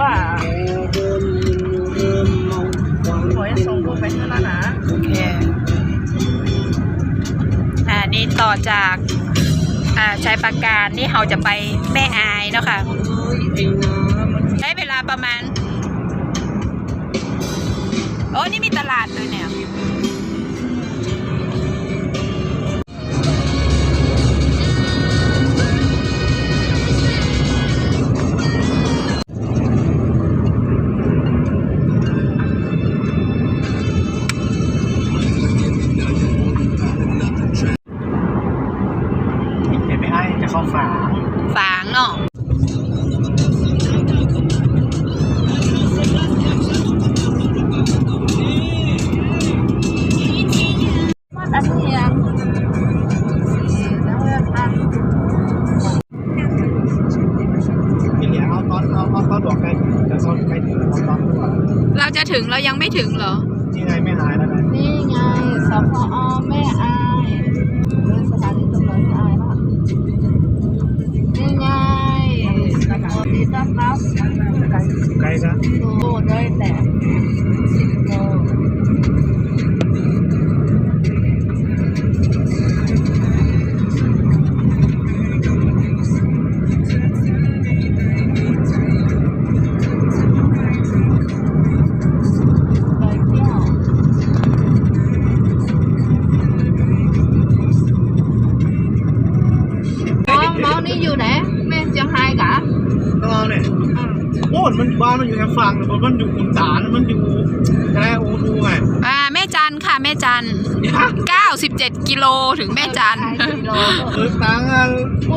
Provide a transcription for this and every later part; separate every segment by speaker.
Speaker 1: ว่าสวยส่งบุญไปเท่านั้นนะ
Speaker 2: โอเคอ่านี่ต่อจากอ่าชายประการนี่เราจะไปแม่อายเนาะค่ะใช้เวลาประมาณ โอ้นี่มีตลาดเลยเนี่ย
Speaker 3: เห
Speaker 1: ลี
Speaker 3: ยเอาตอนเอาเอาตอนดอกไก่จะตอนไก่ถึงเอาตอนตัว
Speaker 2: เราจะถึงเรายังไม่ถึงเหรอ
Speaker 3: ที่ไงไม่หายแล้วนะ
Speaker 1: นี่ไงสพอแม่อายเออสถานีตำรวจแม่อายเนาะนี่ไงสถานีต้อนรับ
Speaker 3: ไก่ซะ
Speaker 1: โอ้เลยแต่สิบโล
Speaker 3: โอ้มันบ้านมันอยู่แค่ฝั่งมันมันอยู่ขุนตาลมันอยู่อะไรโอ้ดูไง
Speaker 2: อ่าแม่จันค่ะแม่จัน
Speaker 3: ยาก
Speaker 2: 97กิโลถึงแม่จัน
Speaker 1: กิโล
Speaker 3: เออตังอะ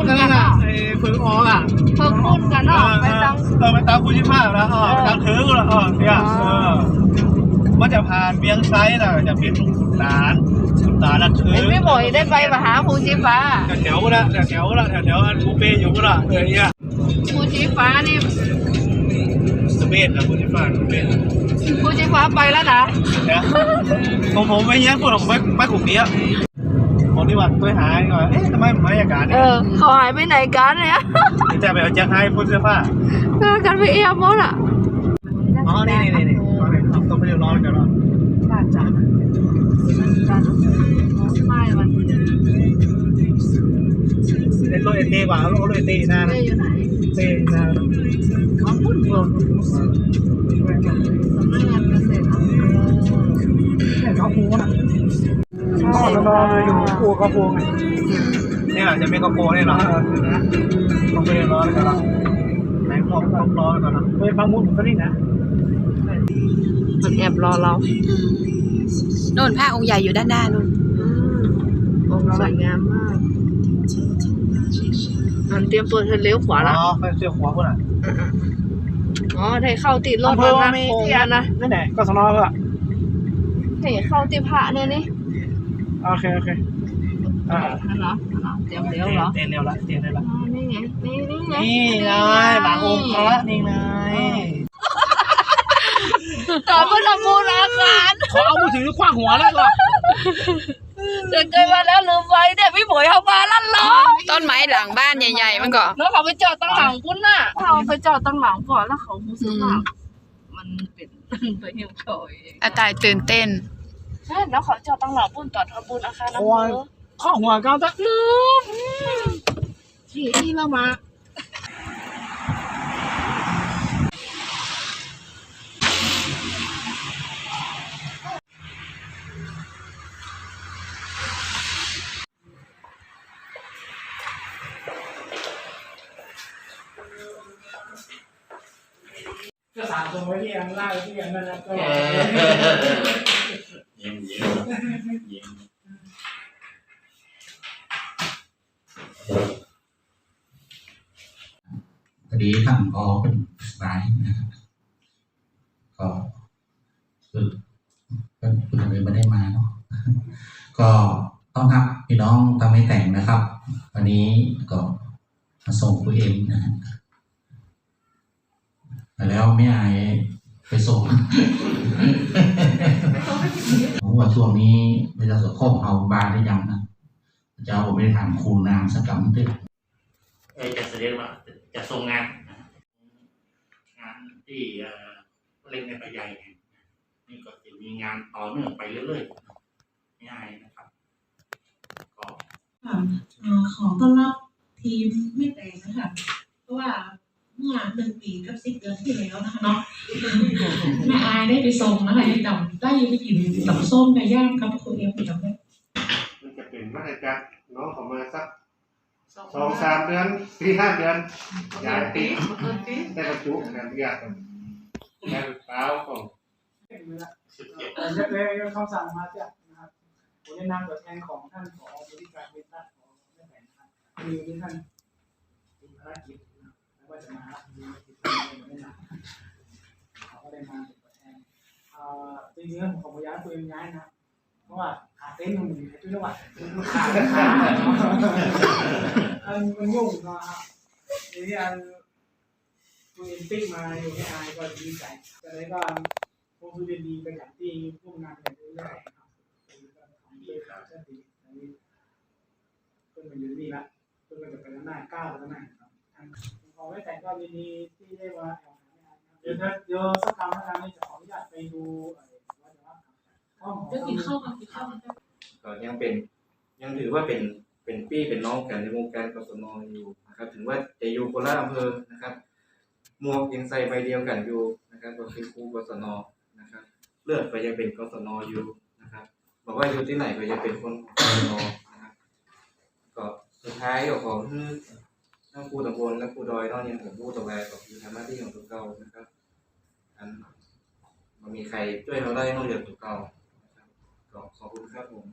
Speaker 3: นั่นน่ะไอ้เฟิงออกอะ
Speaker 1: เพิ่งพูดกันเนาะไปต้อง
Speaker 3: เออไปตามคุณชิภาพแล้วอ๋อไปตามเถือกูละอ๋อเนี่ยเออมันจะผ่านเบียงไซด์นะจะเป็นขุนตาลขุนตาลละเถือ
Speaker 1: เห็นพี่หมวยได้ไปมาหาภูชีฟ้า
Speaker 3: แถวๆละแถวๆละแถวๆอันคูเป้อยู่ก็ละเออเนี่ย
Speaker 1: ภูชีฟ้านี่
Speaker 3: สเปนนะคุณชิภาพสเปน
Speaker 1: ภูชีฟ้าไปแล้วนะ
Speaker 3: นะผมผมไม่เงี้ยพวกผมไม่ไม่กลุ่มนี้อะผมที่ว่าไปหาหน่อยเอ๊ะทำไมบรรยากาศ
Speaker 1: เอ
Speaker 3: เนี่ย
Speaker 1: อเขาหายไปไหนกันเนี่ย
Speaker 3: แต่ไปเอาแจ็คให้พูดเสื้อผ้า
Speaker 1: เออกันไปเอียมหมดอะ
Speaker 3: อ๋อนี่นี่นี่นี่ต้องไปเรียนร้อนกันแล้ว
Speaker 1: บ้านจันจันไม่วัน
Speaker 3: เล่นรถเอเต้ว่ะรถรถเอเต้หน้านะ
Speaker 1: เต้อยู่ไหน
Speaker 3: เต้หน้า
Speaker 1: เขาพูดเมืองสำนักงานเกษตรอำเภอ
Speaker 3: เนี่เขาพูนะนอนนอนอยู่ปูกระโปงไงนี่แหละจะไม่กระโปงนี่หรอต้องไปเรียนร้อนกันล้วไหนพอกต้องร้อนกันนะไปฟังมุดผมก็นี่นะ
Speaker 1: มันแอบรอเราโน่
Speaker 2: นพระองค์ใหญ่อยู่ด้านหน้านู่น
Speaker 1: องค์สวยงามมาก มันเตรียมตัวจะเลี้ยวขวาละ
Speaker 3: อ๋อไปเสียหัวคนอะ
Speaker 1: อ๋อได้เข้าติดรถ
Speaker 3: อำเภอ
Speaker 1: มา
Speaker 3: มี
Speaker 1: โค้ง
Speaker 3: ที่
Speaker 1: แล้วนะ
Speaker 3: นั่นไหนก็สนอเพื่อ
Speaker 1: เฮ้เข้าติดพระเนี่ยนี่
Speaker 3: โอเคโอเคอ่า
Speaker 1: นั่นเหรอเตรียมเลี้ยวเหรอ
Speaker 3: เตียนเร็วละเตียนได้ละ
Speaker 1: อ๋อนี่ไงนี่นี่ไง
Speaker 3: นี่ไงหลังองค์พระนี่ไง
Speaker 1: ต่อเพื่อทำบุญอาหาร
Speaker 3: ขอเอามือถือคว้างหัวแล้วก็
Speaker 1: เดินเกินมาแล้วลืมไว้เนี่ยพี่หมวยเอามาลั่นล้อ
Speaker 2: ต้นไม้หลังบ้านใหญ่ๆมันก็
Speaker 1: แล้วเขาไปจอดตั้งหลังปุ้นน่ะเขาไปจอดตั้งหลังก่อนแล้วเขารู้สึกว่ามันเป็นไปเหี่ยวเขาเอง
Speaker 2: อาตายตื่นเต้น
Speaker 1: ใช่แล้วเขาจอดตั้งหลังปุ้นต่อทำบุญอาคารน้ำ
Speaker 3: โอ้ย
Speaker 1: เนื้อ
Speaker 3: ข้อหัวก้าวตะ
Speaker 1: ลืมที่นี่เรามา
Speaker 3: สามตัวไว้ที่อันล่างที่อันนั้นนะก็
Speaker 4: ยิ้มยิ้มยิ้ม
Speaker 5: พอดีท่านพอเป็นสายนะครับก็คือก็คือเลยไม่ได้มาเนาะก็ต้องครับพี่น้องทำให้แต่งนะครับ วันนี้ก็มาส่งคุณเอ็มนะ ฮะแล้วไม่อายไปส่งผมว่าช่วงนี้ไม่จะสะโคกเอาบาร์ได้ยังนะจะเอาไปทานคูณนามสักกำตึก
Speaker 4: เอ้ยจะเสด็จว่าจะส่งงานนะงานเจ
Speaker 5: ที่เอ่อเล็งในปลายใหญ่เนี่ยนี่ก็จะมีงานต่อเนื่องไปเรื่อยๆง่ายนะครับก็
Speaker 6: ค่ะเอ่อขอต้อนรับทีมไม่แต่งนะคะ เพราะว่า เมื่อหนึ่งปีกับสิบเดือนที่แล้วนะคะเนาะแม่อายได้ไปส่งนะคะยังจำได้ยังไปกินตับส้มไก่ย่างกับครูเอ็มจำได้
Speaker 3: มันจะเป็นมาตรการน้องเขามาสักสองสามเดือนสี่ห้าเดือนย้ายปีได้บรรจุงานทุกอย่างงานเช้าของ
Speaker 5: สิบเจ็ด
Speaker 7: แต่จะเป็นคำสั่งมาจากนะครับผมจะนำตัวแทนของท่านผอบริการเวชราชของแม่แฝงนะครับคือที่ท่านมีภารกิจนะครับแล้ วก็จะมารับดูกิจกรรมในหนักเขาก็ได้มาเป็นตัวแทนเอ่อจริงๆผมขอย้ายตัวเองย้ายนะเพราะว่าขาเต้นมันอยู่ในจังหวัดขาขาอันมันยุ่งนะครับทีนี้อันตัวเองปิ๊กมาอยู่ให้อก็ดีใจแต่ไหนก็คงจะดีไปอย่างที่พวกงานอย่างนี้ได้ครับของเรื่องการเชื่อมอันนี้เพิ่งมาอยู่นี่ละเพิ่งมาจะไปแล้วหน้าก้าวแล้วหน้าครับข อไว้แต่งก็ยินดีที่ได้มาแอบหางานครับเดี๋ยวเดี๋ยวสักครั้งแล้วกันนี่จะขออนุญาตไปดูวัดวัดครับ
Speaker 6: จะกินข้าวกันกินข้าวกัน
Speaker 4: ก็ยังเป็นยังถือว่าเป็นเป็นพี่เป็นน้องกันในวงการกศนอยู่นะครับ ถึงว่าจะอยู่คนละอำเภอนะครับหมวกยังใส่ใบเดียวกันอยู่นะครับก็คือครูกศนนะครับ เลือดก็ยังเป็นกศนอยู่นะครับ บอกว่าอยู่ที่ไหนก็ยังเป็นคนกศนนะครับก็สุดท้ายก็ขอให้ ทั้งครูตะบนและครูดอยนอกยังผมพูดต่อไปก็คือทำหน้าที่ของตัวเก่านะครับอันมันมีใครช่วยเราได้นอกจากตัวเก่านะครับก็ขอบคุณครับผม